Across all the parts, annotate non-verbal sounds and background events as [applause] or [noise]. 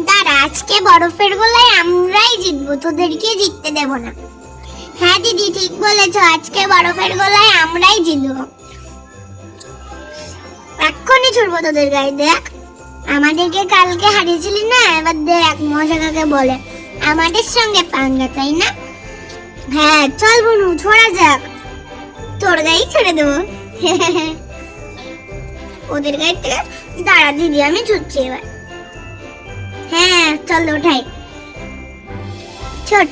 দাঁড়া, আজকে বরফের গোলায় আমরাই জিতবো, তোদেরকে জিততে দেব না। হ্যাঁ দিদি, ঠিক বলেছ, আজকে বরফের গোলায় আমরাই জিতবো। এক্ষুনি ছুড়বো তোদের গায়ে, দেখ। আমাদেরকে কালকে হারিয়েছিলি না, এবার দেখ মজা কাকে বলে। আমাদের সঙ্গে পাঙ্গা, তাই না? হ্যাঁ চল বনু, ছোড়া যাক। তোর [laughs] গায়ে ছেড়ে দেবো। ওদের গায়ে থেকে দাঁড়া, দিদি, আমি ছুটছি এবার। হ্যাঁ চল ওঠাই ছোট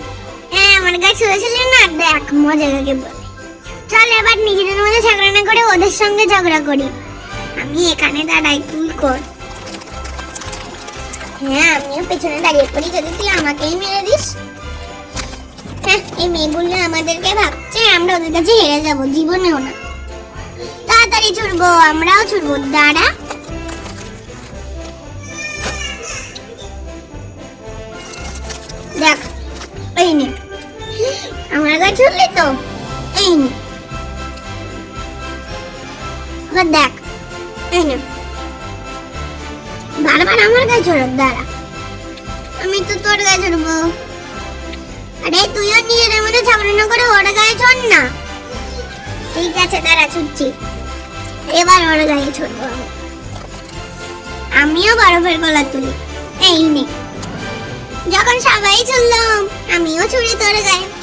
হ্যাঁ আমার গায়ে ছুঁড়েছিলি না, দেখ, মজা কাকে বলে। চল এবার নিজেদের মধ্যে ঝগড়া না করে ওদের সঙ্গে ঝগড়া করি। আমি এখানে দাঁড়াই, তুই কর। হ্যাঁ আমিও পেছনে দাঁড়িয়ে পড়ি, যদি তুই আমাকেই মেরে দিস। হ্যাঁ এই মেয়েগুলো আমাদেরকে ভাবছে, আমরা ওদের কাছে হেরে যাব, জীবনেও না। তাড়াতাড়ি ছুটবো, আমরাও ছুটবো, দাঁড়া। ছুটলি তো এই নে। এবার দেখ। এই বারবার আমার গায়ে ছড়ব দাঁড়া। আমি তো তোর গায়ে ছড়বো আরে, তুইও নিজেদের মধ্যে ঝগড়া না করে ওর গায়ে ছড় না। ঠিক আছে, দাঁড়া, ছুটছি। এবার ওর গায়ে ছড়বো আমি। আমিও বরফের গলা তুলি। এই নে। যখন সবাই চললাম, আমিও ছুড়ি তোর গায়ে।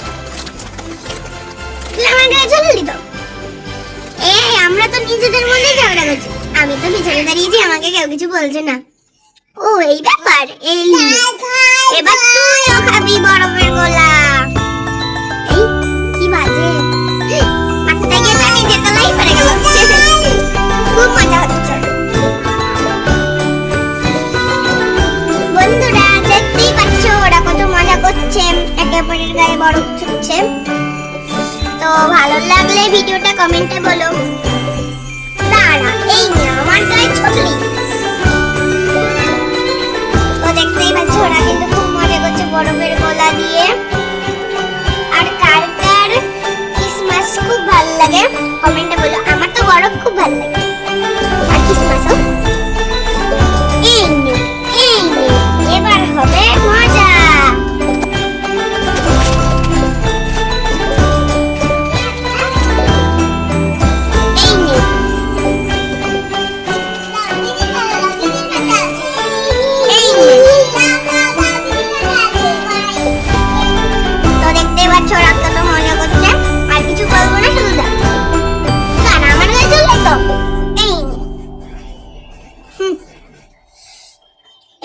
নিজেদের মধ্যেই ঝগড়া করছি। আমি তো পিছনে দাঁড়িয়েছি, আমাকে কেউ কিছু বলছে না। ও, এই ব্যাপার, এই এবার তুইও খাবি বরফের গোলা। দেখতেই পাচ্ছ, ওরা কত মজা করছে বরফ ছুটছে। তো ভালো লাগলে ভিডিওটা কমেন্টে বলো।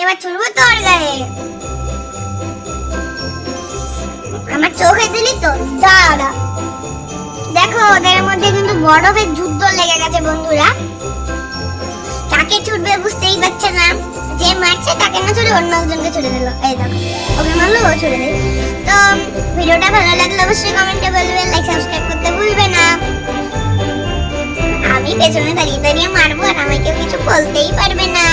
এবার চলবো তোর গায়ে। আমার চোখে দিলি তো? দাঁড়া। দেখো, ওদের মধ্যে কিন্তু বরফের যুদ্ধ লেগে গেছে, বন্ধুরা। কাকে ছুটবে বুঝতেই পারছে না। যে মারছে তাকে না ছুড়ে অন্য একজনকে ছুড়ে দিল। এই দেখো, ওকে মারলো, ও ছুড়ে দিল। তো, ভিডিওটা ভালো লাগলে অবশ্যই কমেন্টে বলবে লাইক সাবস্ক্রাইব করতে ভুলবে না। আমি পেছনে দাঁড়িয়ে দাঁড়িয়ে মারবো আর আমাকে কিছু বলতেই পারবে না।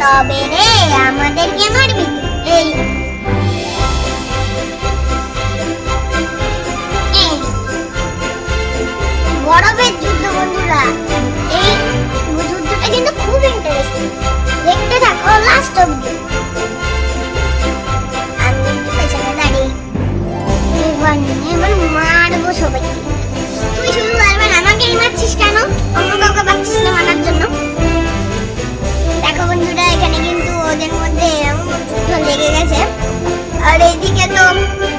তবে রে আমাদেরকে মারবি? এই। বরফের যুদ্ধ, বন্ধুরা। এই যুদ্ধটা কিন্তু খুব ইন্টারেস্টিং দেখতে থাকো লাস্ট অবধি। আর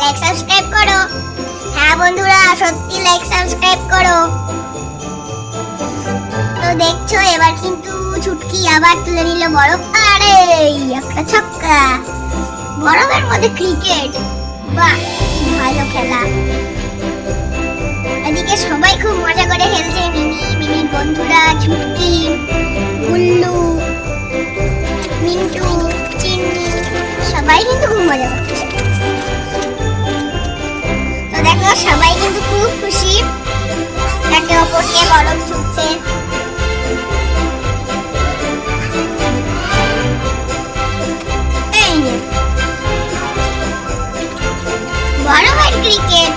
লাইক সাবস্ক্রাইব করো। হ্যাঁ বন্ধুরা, সত্যি লাইক সাবস্ক্রাইব করো। তো দেখছ, এবার কিন্তু ছুটকি আবার তুলে নিল বরফ। আরে একটা ছক্কা। বরফের মধ্যে ক্রিকেট বাহ ভালো খেলা। এদিকে সবাই খুব মজা করে খেলছে মিনি মিনির বন্ধুরা, ছুটকি, গুল্লু, মিন্টু, চিন্নি, সবাই কিন্তু খুব মজা করছে। দেখো সবাই কিন্তু খুব খুশি। একে অপরকে বরফ ছুটছে নে। বরফের ক্রিকেট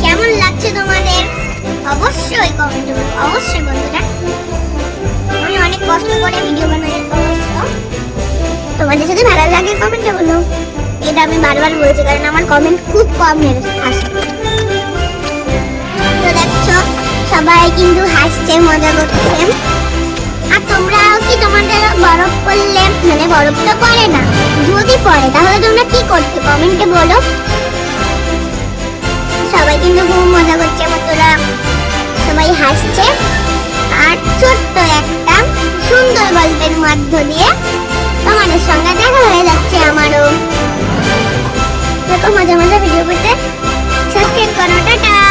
কেমন লাগছে তোমাদের? অবশ্যই কমেন্ট অবশ্যই বন্ধুরা। আমি অনেক কষ্ট করে ভিডিও বানাই তোমাদের যদি ভালো লাগে কমেন্টে বলো। এটা আমি বারবার বলছি, কারণ আমার কমেন্ট খুব কম আসে। তো দেখছ, সবাই কিন্তু হাসছে, মজা করছে। আর তোমরাও কি তোমাদের বরফ পড়লে? মানে বরফ তো পড়ে না, যদি পড়ে, তাহলে তোমরা কি করতে? কমেন্টে বলো। সবাই কিন্তু খুব মজা করছে আমার তোরা সবাই হাসছে। আর ছোট্ট একটা সুন্দর গল্পের মধ্য দিয়ে তোমাদের সঙ্গে থেকো মজা মজা ভিডিও পেতে সাবস্ক্রাইব করো। টাটা!